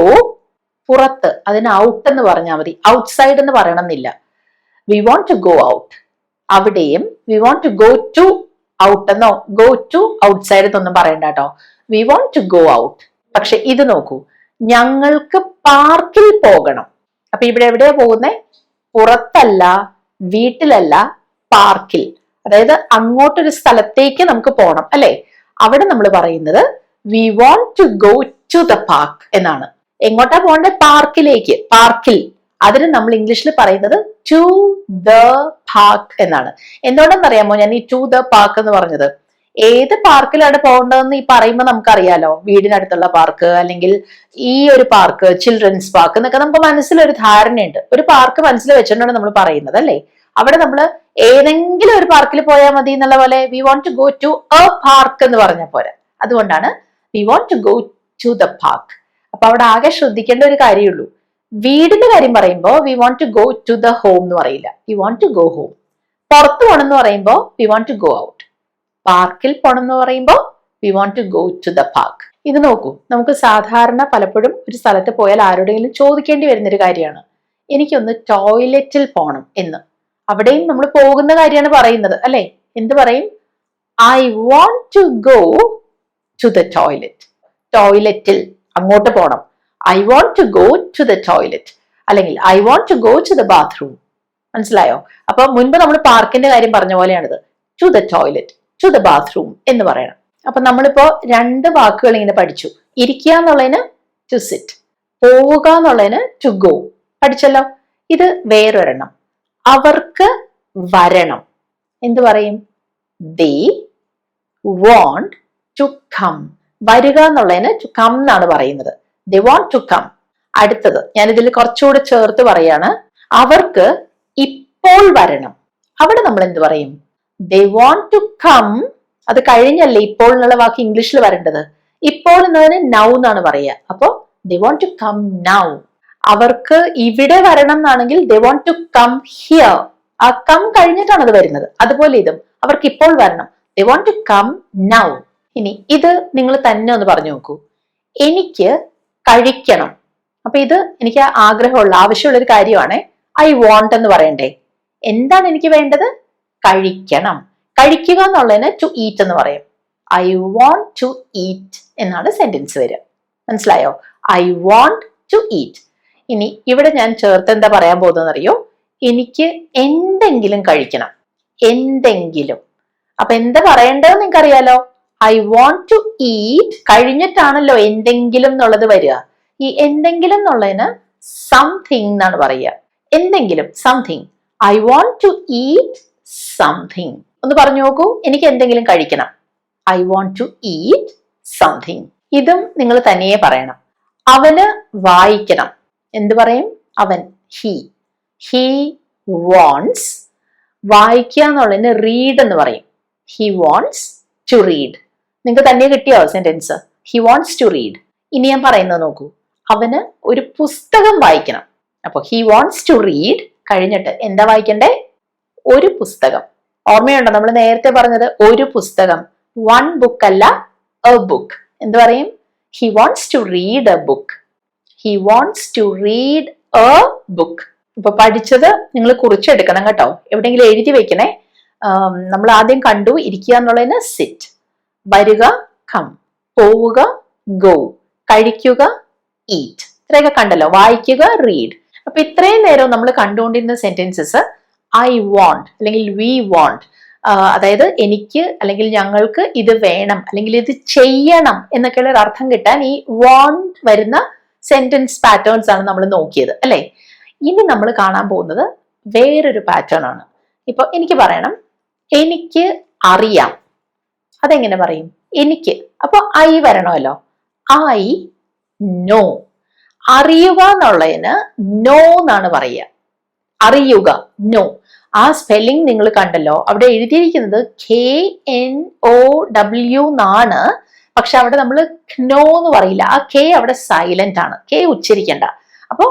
A: പുറത്ത്. അതിന് ഔട്ട് എന്ന് പറഞ്ഞാൽ മതി. ഔട്ട്സൈഡ് എന്ന് പറയണമെന്നില്ല. We want to go out അവിടെയും we want to go to out എന്നോ ഗോ ടു ഔട്ട്സൈഡ് എന്നൊന്നും പറയണ്ട കേട്ടോ. We want to go out പക്ഷെ ഇത് നോക്കൂ ഞങ്ങൾക്ക് പാർക്കിൽ പോകണം. അപ്പൊ ഇവിടെ എവിടെയാ പോകുന്നേ? പുറത്തല്ല വീട്ടിലല്ല പാർക്കിൽ അതായത് അങ്ങോട്ടൊരു സ്ഥലത്തേക്ക് നമുക്ക് പോകണം അല്ലെ? അവിടെ നമ്മൾ പറയുന്നത് we want to go to the park എന്നാണ്. എങ്ങോട്ടാ പോകേണ്ടത് പാർക്കിലേക്ക് പാർക്കിൽ. അതിന് നമ്മൾ ഇംഗ്ലീഷിൽ പറയുന്നത് ടു ദ പാർക്ക് എന്നാണ്. എന്തുകൊണ്ടെന്ന് അറിയാമോ ഞാൻ ഈ ടു ദ പാർക്ക് എന്ന് പറഞ്ഞത്? ഏത് പാർക്കിലാണ് പോകേണ്ടതെന്ന് ഈ പറയുമ്പോൾ നമുക്കറിയാലോ? വീടിനടുത്തുള്ള പാർക്ക് അല്ലെങ്കിൽ ഈ ഒരു പാർക്ക് ചിൽഡ്രൻസ് പാർക്ക് എന്നൊക്കെ നമുക്ക് മനസ്സിലൊരു ധാരണയുണ്ട്. ഒരു പാർക്ക് മനസ്സിൽ വെച്ചിട്ടാണ് നമ്മൾ പറയുന്നത് അല്ലേ? അവിടെ നമ്മൾ ഏതെങ്കിലും ഒരു പാർക്കിൽ പോയാൽ മതി എന്നുള്ള പോലെ we want to go to a park എന്ന് പറഞ്ഞ പോലെ അതുകൊണ്ടാണ് we want to go to the park അപ്പൊ അവിടെ ആകെ ശ്രദ്ധിക്കേണ്ട ഒരു കാര്യമുള്ളൂ വീടിന്റെ കാര്യം പറയുമ്പോൾ we want to go to the home എന്ന് പറയില്ല. We want to go home പുറത്ത് പോകണം എന്ന് പറയുമ്പോൾ we want to go out പാർക്കിൽ പോകണം എന്ന് പറയുമ്പോൾ we want to go to the park ഇത് നോക്കൂ. നമുക്ക് സാധാരണ പലപ്പോഴും ഒരു സ്ഥലത്ത് പോയാൽ ആരോടെങ്കിലും ചോദിക്കേണ്ടി വരുന്ന ഒരു കാര്യമാണ്. എനിക്കൊന്ന് ടോയ്ലറ്റിൽ പോകണം എന്ന്. അവിടെയും നമ്മൾ പോകുന്ന കാര്യമാണ് പറയുന്നത് അല്ലെ? എന്ത് പറയും? I want to go to the toilet ടോയ്ലറ്റിൽ അങ്ങോട്ട് പോകണം I want to go to the toilet അല്ലെങ്കിൽ I want to go to the bathroom മനസ്സിലായോ? അപ്പൊ മുൻപ് നമ്മൾ പാർക്കിന്റെ കാര്യം പറഞ്ഞ പോലെയാണിത്. To the toilet to the bathroom എന്ന് പറയണം. അപ്പൊ നമ്മളിപ്പോ രണ്ട് വാക്കുകൾ ഇങ്ങനെ പഠിച്ചു. ഇരിക്കുക എന്നുള്ളതിന് ടു സിറ്റ് പോവുക എന്നുള്ളതിന് ടു ഗോ പഠിച്ചല്ലോ? ഇത് വേറൊരെണ്ണം. അവർക്ക് വരണം. എന്ത് പറയും? ദേ വാണ്ട് ടു കം വരിക എന്നുള്ളതിന് ടു കം എന്നാണ് പറയുന്നത്. ദേ വോണ്ട് ടു കം അടുത്തത് ഞാൻ ഇതിൽ കുറച്ചുകൂടെ ചേർത്ത് പറയാണ്. അവർക്ക് ഇപ്പോൾ വരണം. അവിടെ നമ്മൾ എന്ത് പറയും? ദേ വോണ്ട് ടു കം അത് കഴിഞ്ഞല്ലേ ഇപ്പോൾ എന്നുള്ള വാക്ക് ഇംഗ്ലീഷിൽ വരേണ്ടത്. ഇപ്പോൾ എന്നതിന് നൗ എന്നാണ് പറയുക. അപ്പോ they want to come now അവർക്ക് ഇവിടെ വരണം എന്നാണെങ്കിൽ they want to come here ആ കം കഴിഞ്ഞിട്ടാണ് അത് വരുന്നത്. അതുപോലെ ഇതും. അവർക്ക് ഇപ്പോൾ വരണം. They want to come now ഇനി ഇത് നിങ്ങൾ തന്നെ ഒന്ന് പറഞ്ഞു നോക്കൂ. എനിക്ക് കഴിക്കണം. അപ്പൊ ഇത് എനിക്ക് ആഗ്രഹമുള്ള ആവശ്യമുള്ള ഒരു കാര്യമാണ്. ഐ വോണ്ട് എന്ന് പറയണ്ടേ. എന്താണ് എനിക്ക് വേണ്ടത്? കഴിക്കണം. കഴിക്കുക എന്നുള്ളതിന് ടു ഈറ്റ് എന്ന് പറയും. ഐ വോണ്ട് ടു ഈറ്റ് എന്നാണ് സെന്റൻസ് വരിക. മനസ്സിലായോ? ഐ വോണ്ട് ടു ഈറ്റ് ഇനി ഇവിടെ ഞാൻ ചേർത്ത് എന്താ പറയാൻ പോകുന്നത് അറിയോ എനിക്ക് എന്തെങ്കിലും കഴിക്കണം. എന്തെങ്കിലും. അപ്പൊ എന്താ പറയേണ്ടത് നിങ്ങൾക്ക് അറിയാലോ ഐ വോണ്ട് ടു ഈറ്റ് കഴിഞ്ഞിട്ടാണല്ലോ എന്തെങ്കിലും എന്നുള്ളത് വരിക. ഈ എന്തെങ്കിലും എന്നുള്ളതിന് സംതിങ് എന്നാണ് പറയുക. എന്തെങ്കിലും something I want to eat something ഒന്ന് പറഞ്ഞു നോക്കൂ. എനിക്ക് എന്തെങ്കിലും കഴിക്കണം. I want to eat something ഇതും നിങ്ങൾ തനിയെ പറയണം. അവന് വായിക്കണം. എന്ത് പറയും? അവൻ. ഹി ഹി വോൺസ് വായിക്കുക എന്നുള്ളതിന് റീഡ് എന്ന് പറയും. ഹി വോൺസ് ടു റീഡ് നിങ്ങൾക്ക് തന്നെ കിട്ടിയോ sentence he wants to read ഇനി ഞാൻ പറയുന്നത് നോക്കൂ. അവന് ഒരു പുസ്തകം വായിക്കണം. അപ്പോൾ ഹി വോൺസ് ടു റീഡ് കഴിഞ്ഞിട്ട് എന്താ വായിക്കണ്ടേ? ഒരു പുസ്തകം. ഓർമ്മയുണ്ടോ നമ്മൾ നേരത്തെ പറഞ്ഞത്? ഒരു പുസ്തകം. വൺ ബുക്ക് അല്ല എ ബുക്ക് എന്ത് പറയും? He wants to read a book he wants to read a book ഇപ്പൊ പഠിച്ചത് നിങ്ങൾ കുറിച്ചെടുക്കണം കേട്ടോ. എവിടെയെങ്കിലും എഴുതി വെക്കണേ. നമ്മൾ ആദ്യം കണ്ടു ഇരിക്കുക എന്നുള്ളതിന് സിറ്റ് വരിക കം പോവുക ഗോ കഴിക്കുക ഈറ്റ് ഇത്രയൊക്കെ കണ്ടല്ലോ. വായിക്കുക റീഡ് അപ്പൊ ഇത്രയും നേരം നമ്മൾ കണ്ടുകൊണ്ടിരുന്ന സെന്റൻസസ് ഐ വാണ്ട് അല്ലെങ്കിൽ വി വാണ്ട് അതായത് എനിക്ക് അല്ലെങ്കിൽ ഞങ്ങൾക്ക് ഇത് വേണം അല്ലെങ്കിൽ ഇത് ചെയ്യണം എന്നൊക്കെയുള്ള ഒരു അർത്ഥം കിട്ടാൻ ഈ വാണ്ട് വരുന്ന സെന്റൻസ് പാറ്റേൺസ് ആണ് നമ്മൾ നോക്കിയത് അല്ലെ? ഇനി നമ്മൾ കാണാൻ പോകുന്നത് വേറൊരു പാറ്റേൺ ആണ്. ഇപ്പൊ എനിക്ക് പറയണം എനിക്ക് അറിയാം. അതെങ്ങനെ പറയും? എനിക്ക്. അപ്പൊ ഐ വരണമല്ലോ. ഐ നോ അറിയുക എന്നുള്ളതിന് നോ എന്നാണ് പറയുക. അറിയുക നോ ആ സ്പെല്ലിംഗ് നിങ്ങൾ കണ്ടല്ലോ. അവിടെ എഴുതിയിരിക്കുന്നത് കെ എൻ ഒ ഡബ്ല്യു എന്നാണ് പക്ഷെ അവിടെ നമ്മൾ നോ എന്ന് പറയില്ല. ആ കെ അവിടെ സൈലന്റ് ആണ്. കെ ഉച്ചരിക്കണ്ട. അപ്പോൾ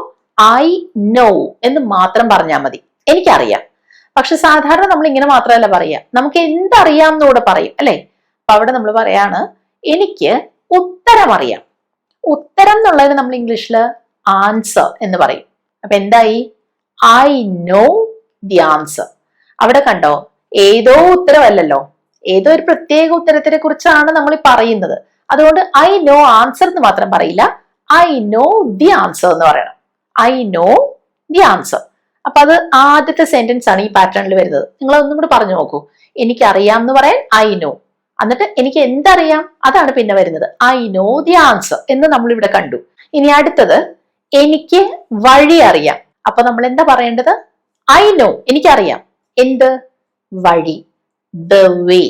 A: ഐ നോ എന്ന് മാത്രം പറഞ്ഞാൽ മതി. എനിക്കറിയാം. പക്ഷെ സാധാരണ നമ്മൾ ഇങ്ങനെ മാത്രമല്ല പറയുക നമുക്ക് എന്തറിയാം എന്നൂടെ പറയും അല്ലെ? അപ്പൊ അവിടെ നമ്മൾ പറയാണ് എനിക്ക് ഉത്തരം അറിയാം. ഉത്തരം എന്നുള്ളതിന് നമ്മൾ ഇംഗ്ലീഷിൽ ആൻസർ എന്ന് പറയും. അപ്പൊ എന്തായി? ഐ നോ ദി ആൻസർ അവിടെ കണ്ടോ? ഏതോ ഉത്തരവല്ലല്ലോ ഏതോ ഒരു പ്രത്യേക ഉത്തരത്തിനെ കുറിച്ചാണ് നമ്മൾ പറയുന്നത്. അതുകൊണ്ട് ഐ നോ ആൻസർ എന്ന് മാത്രം പറയില്ല. ഐ നോ ദി ആൻസർ എന്ന് പറയണം. ഐ നോ ദി ആൻസർ അപ്പൊ അത് ആദ്യത്തെ സെന്റൻസ് ആണ് ഈ പാറ്റേണിൽ വരുന്നത്. നിങ്ങൾ ഒന്നും കൂടി പറഞ്ഞു നോക്കൂ. എനിക്ക് അറിയാം എന്ന് പറയാൻ ഐ നോ എന്നിട്ട് എനിക്ക് എന്തറിയാം? അതാണ് പിന്നെ വരുന്നത്. ഐ നോ ദി ആൻസർ എന്ന് നമ്മൾ ഇവിടെ കണ്ടു. ഇനി അടുത്തത് എനിക്ക് വഴി അറിയാം. അപ്പൊ നമ്മൾ എന്താ പറയേണ്ടത്? ഐ നോ എനിക്കറിയാം. എന്ത്? വഴി. ദ വേ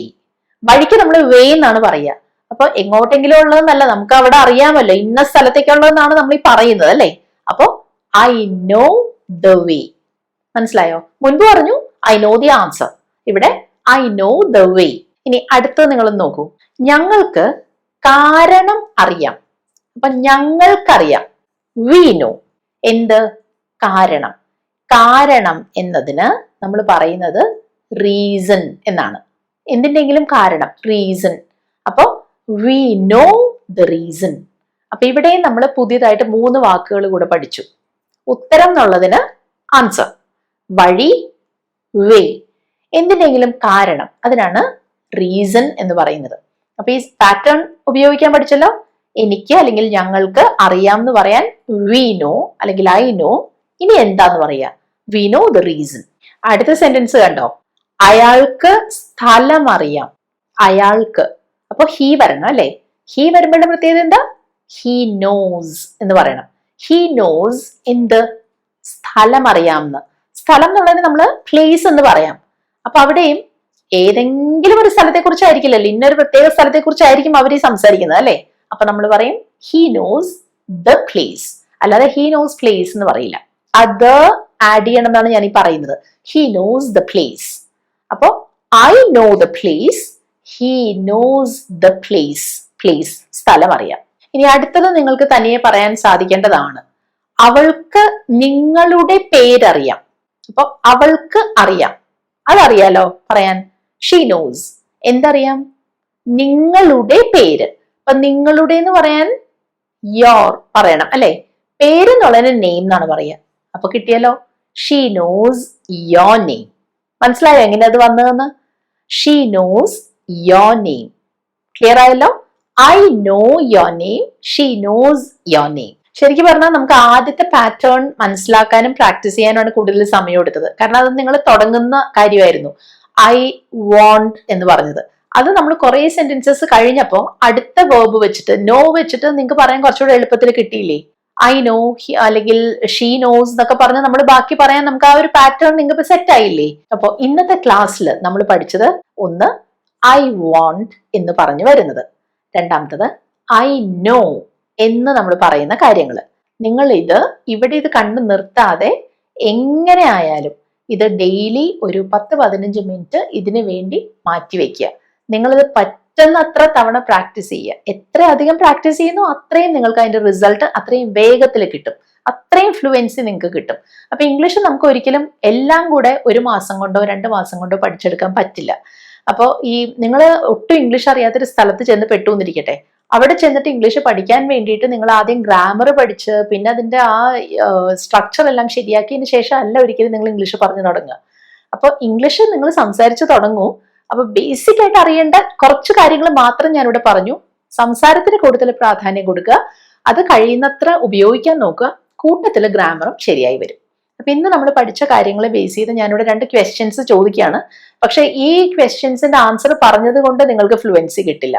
A: വഴിക്ക് നമ്മൾ വേ എന്നാണ് പറയുക. അപ്പൊ എങ്ങോട്ടെങ്കിലും ഉള്ളതെന്നല്ല നമുക്ക് അവിടെ അറിയാമല്ലോ. ഇന്ന സ്ഥലത്തേക്കുള്ളതെന്നാണ് നമ്മൾ ഈ പറയുന്നത് അല്ലേ? അപ്പോ ഐ നോ ദ വേ മനസ്സിലായോ? മുൻപ് പറഞ്ഞു ഐ നോ ദി ആൻസർ ഇവിടെ ഐ നോ ദ വേ ഇനി അടുത്തത് നിങ്ങൾ നോക്കൂ. ഞങ്ങൾക്ക് കാരണം അറിയാം. അപ്പൊ ഞങ്ങൾക്കറിയാം. വി നോ എന്ത്? കാരണം. കാരണം എന്നതിന് നമ്മൾ പറയുന്നത് റീസൺ എന്നാണ്. എന്തിന്റെങ്കിലും കാരണം റീസൺ അപ്പോ വി നോ ദ റീസൺ അപ്പൊ ഇവിടെയും നമ്മൾ പുതിയതായിട്ട് മൂന്ന് വാക്കുകൾ കൂടെ പഠിച്ചു. ഉത്തരം എന്നുള്ളതിന് ആൻസർ വഴി വേ എന്തിനെങ്കിലും കാരണം അതിനാണ് റീസൺ എന്ന് പറയുന്നത്. അപ്പൊ ഈ പാറ്റേൺ ഉപയോഗിക്കാൻ പഠിച്ചല്ലോ? എനിക്ക് അല്ലെങ്കിൽ ഞങ്ങൾക്ക് അറിയാം എന്ന് പറയാൻ വി നോ അല്ലെങ്കിൽ ഐ നോ ഇനി എന്താന്ന് പറയാ? വി നോ ദ റീസൺ അടുത്ത സെന്റൻസ് കണ്ടോ? അയാൾക്ക് സ്ഥലം അറിയാം അയാൾക്ക്. അപ്പൊ ഹീ വരണം അല്ലെ? ഹീ വരുമ്പോഴുടെ പ്രത്യേകത എന്താ? ഹീ നോസ് എന്ന് പറയണം. ഹീ നോസ് എന്ത്? സ്ഥലം അറിയാമെന്ന് സ്ഥലം എന്നുള്ളതിന് നമ്മൾ പ്ലേസ് എന്ന് പറയാം. അപ്പൊ അവിടെയും ഏതെങ്കിലും ഒരു സ്ഥലത്തെ കുറിച്ചായിരിക്കില്ലല്ലോ ഇന്നൊരു പ്രത്യേക സ്ഥലത്തെ കുറിച്ചായിരിക്കും അവർ സംസാരിക്കുന്നത് അല്ലെ? അപ്പൊ നമ്മൾ പറയും ഹീ നോസ് ദ പ്ലേസ് അല്ലാതെ ഹീ നോസ് പ്ലേസ് എന്ന് പറയില്ല. അത് ആഡ് ചെയ്യണം എന്നാണ് ഞാൻ ഈ പറയുന്നത്. ഹീ നോസ് ദ പ്ലേസ് അപ്പോ I know the place he knows the place place സ്ഥലം അറിയാം. ഇനി അടുത്തത് നിങ്ങൾക്ക് തനിയെ പറയാൻ സാധിക്കേണ്ടതാണ്. അവൾക്ക് നിങ്ങളുടെ പേരറിയാം. അപ്പൊ അവൾക്ക് അറിയാം. അതറിയാലോ പറയാൻ? ഷീ നോസ് എന്തറിയാം? നിങ്ങളുടെ പേര്. അപ്പൊ നിങ്ങളുടെ എന്ന് പറയാൻ? യോർ പറയണം അല്ലെ? പേര് എന്നുള്ളതിന് നെയിം എന്നാണ് പറയുക. അപ്പൊ കിട്ടിയല്ലോ? ഷീ നോസ് യോർ നെയിം മനസ്സിലായോ എങ്ങനെ അത് വന്നതെന്ന്? She knows your name clear ആയല്ലോ? I know your name she knows your name ശരിക്കും പറഞ്ഞാൽ നമുക്ക് ആദ്യത്തെ പാറ്റേൺ മനസ്സിലാക്കാനും പ്രാക്ടീസ് ചെയ്യാനുമാണ് കൂടുതൽ സമയം എടുത്തത്. കാരണം അത് നിങ്ങൾ തുടങ്ങുന്ന കാര്യമായിരുന്നു. ഐ വോണ്ട് എന്ന് പറഞ്ഞത്. അത് നമ്മൾ കുറെ സെന്റൻസസ് കഴിഞ്ഞപ്പോൾ അടുത്ത വേർബ് വെച്ചിട്ട് നോ വെച്ചിട്ട് നിങ്ങൾക്ക് പറയാൻ കുറച്ചുകൂടെ എളുപ്പത്തിൽ കിട്ടിയില്ലേ? ഐ നോ അല്ലെങ്കിൽ ഷീ നോസ് എന്നൊക്കെ പറഞ്ഞ് നമ്മൾ ബാക്കി പറയാൻ നമുക്ക് ആ ഒരു പാറ്റേൺ നിങ്ങൾക്ക് സെറ്റ് ആയില്ലേ? അപ്പോൾ ഇന്നത്തെ ക്ലാസ്സിൽ നമ്മൾ പഠിച്ചത് ഒന്ന് ഐ വോണ്ട് എന്ന് പറഞ്ഞു വരുന്നത്. രണ്ടാമത്തത് ഐ നോ എന്ന് നമ്മൾ പറയുന്ന കാര്യങ്ങൾ നിങ്ങൾ ഇത് ഇവിടെ ഇത് കണ്ടു നിർത്താതെ എങ്ങനെ ആയാലും ഇത് ഡെയിലി ഒരു പത്ത് പതിനഞ്ച് മിനിറ്റ് ഇതിനു വേണ്ടി മാറ്റിവെക്കുക നിങ്ങളിത് പറ്റുന്നത്ര തവണ പ്രാക്ടീസ് ചെയ്യുക. എത്ര അധികം പ്രാക്ടീസ് ചെയ്യുന്നു അത്രയും നിങ്ങൾക്ക് അതിന്റെ റിസൾട്ട് അത്രയും വേഗത്തിൽ കിട്ടും. അത്രയും ഫ്ലുവൻസി നിങ്ങൾക്ക് കിട്ടും. അപ്പൊ ഇംഗ്ലീഷ് നമുക്ക് ഒരിക്കലും എല്ലാം കൂടെ ഒരു മാസം കൊണ്ടോ രണ്ട് മാസം കൊണ്ടോ പഠിച്ചെടുക്കാൻ പറ്റില്ല. അപ്പോൾ ഈ നിങ്ങൾ ഒട്ടും ഇംഗ്ലീഷ് അറിയാത്തൊരു സ്ഥലത്ത് ചെന്ന് പെട്ടു എന്നിരിക്കട്ടെ അവിടെ ചെന്നിട്ട് ഇംഗ്ലീഷ് പഠിക്കാൻ വേണ്ടിയിട്ട് നിങ്ങൾ ആദ്യം ഗ്രാമർ പഠിച്ച് പിന്നെ അതിന്റെ ആ സ്ട്രക്ചർ എല്ലാം ശരിയാക്കിയതിന് ശേഷം അല്ല ഒരിക്കലും നിങ്ങൾ ഇംഗ്ലീഷ് പറഞ്ഞു തുടങ്ങുക. അപ്പോൾ ഇംഗ്ലീഷ് നിങ്ങൾ സംസാരിച്ച് തുടങ്ങൂ. അപ്പൊ ബേസിക് ആയിട്ട് അറിയേണ്ട കുറച്ച് കാര്യങ്ങൾ മാത്രം ഞാനിവിടെ പറഞ്ഞു. സംസാരത്തിന് കൂടുതൽ പ്രാധാന്യം കൊടുക്കുക. അത് കഴിയുന്നത്ര ഉപയോഗിക്കാൻ നോക്കുക. കൂട്ടത്തിൽ ഗ്രാമറും ശരിയായി വരും. അപ്പൊ ഇന്ന് നമ്മൾ പഠിച്ച കാര്യങ്ങളെ ബേസ് ചെയ്ത് ഞാനിവിടെ രണ്ട് ക്വസ്റ്റ്യൻസ് ചോദിക്കുകയാണ്. പക്ഷെ ഈ ക്വസ്റ്റ്യൻസിന്റെ ആൻസർ പറഞ്ഞത് കൊണ്ട് നിങ്ങൾക്ക് ഫ്ലുവൻസി കിട്ടില്ല.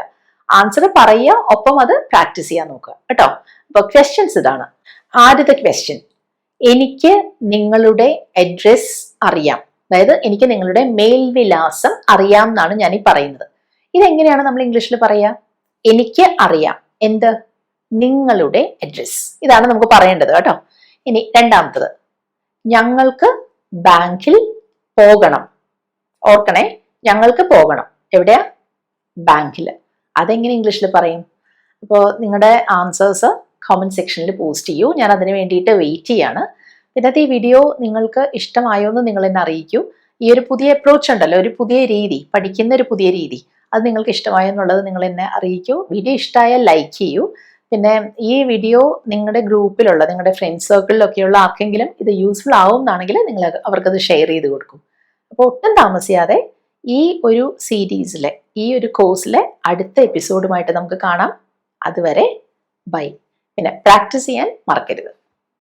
A: ആൻസർ പറയുക ഒപ്പം അത് പ്രാക്ടീസ് ചെയ്യാൻ നോക്കുക. കേട്ടോ? അപ്പൊ ക്വസ്റ്റ്യൻസ് ഇതാണ്. ആദ്യത്തെ ക്വസ്റ്റ്യൻ എനിക്ക് നിങ്ങളുടെ അഡ്രസ് അറിയാം. അതായത് എനിക്ക് നിങ്ങളുടെ മേൽവിലാസം അറിയാം എന്നാണ് ഞാൻ ഈ പറയുന്നത്. ഇതെങ്ങനെയാണ് നമ്മൾ ഇംഗ്ലീഷിൽ പറയുക എനിക്ക് അറിയാം. എന്ത്? നിങ്ങളുടെ അഡ്രസ് ഇതാണ് നമുക്ക് പറയേണ്ടത് കേട്ടോ. ഇനി രണ്ടാമത്തത്. ഞങ്ങൾക്ക് ബാങ്കിൽ പോകണം. ഓർക്കണേ ഞങ്ങൾക്ക് പോകണം. എവിടെയാ? ബാങ്കിൽ. അതെങ്ങനെ ഇംഗ്ലീഷിൽ പറയും? അപ്പോൾ നിങ്ങളുടെ ആൻസേഴ്സ് കമന്റ് സെക്ഷനിൽ പോസ്റ്റ് ചെയ്യൂ. ഞാൻ അതിന് വേണ്ടിയിട്ട് വെയിറ്റ് ചെയ്യാണ്. ഇന്നത്തെ ഈ വീഡിയോ നിങ്ങൾക്ക് ഇഷ്ടമായോ എന്ന് നിങ്ങൾ എന്നെ അറിയിക്കൂ. ഈ ഒരു പുതിയ അപ്രോച്ച് ഉണ്ടല്ലോ ഒരു പുതിയ രീതി പഠിക്കുന്ന ഒരു പുതിയ രീതി അത് നിങ്ങൾക്ക് ഇഷ്ടമായോ എന്നുള്ളത് നിങ്ങൾ എന്നെ അറിയിക്കൂ. വീഡിയോ ഇഷ്ടമായാൽ ലൈക്ക് ചെയ്യൂ. പിന്നെ ഈ വീഡിയോ നിങ്ങളുടെ ഗ്രൂപ്പിലുള്ള നിങ്ങളുടെ ഫ്രണ്ട്സ് സർക്കിളിലൊക്കെയുള്ള ആർക്കെങ്കിലും ഇത് യൂസ്ഫുൾ ആവും എന്നാണെങ്കിൽ നിങ്ങൾ അവർക്കത് ഷെയർ ചെയ്ത് കൊടുക്കും. അപ്പോൾ ഒട്ടും താമസിയാതെ ഈ ഒരു സീരീസിലെ ഈ ഒരു കോഴ്സിലെ അടുത്ത എപ്പിസോഡുമായിട്ട് നമുക്ക് കാണാം. അതുവരെ ബൈ പിന്നെ പ്രാക്ടീസ് ചെയ്യാൻ മറക്കരുത്.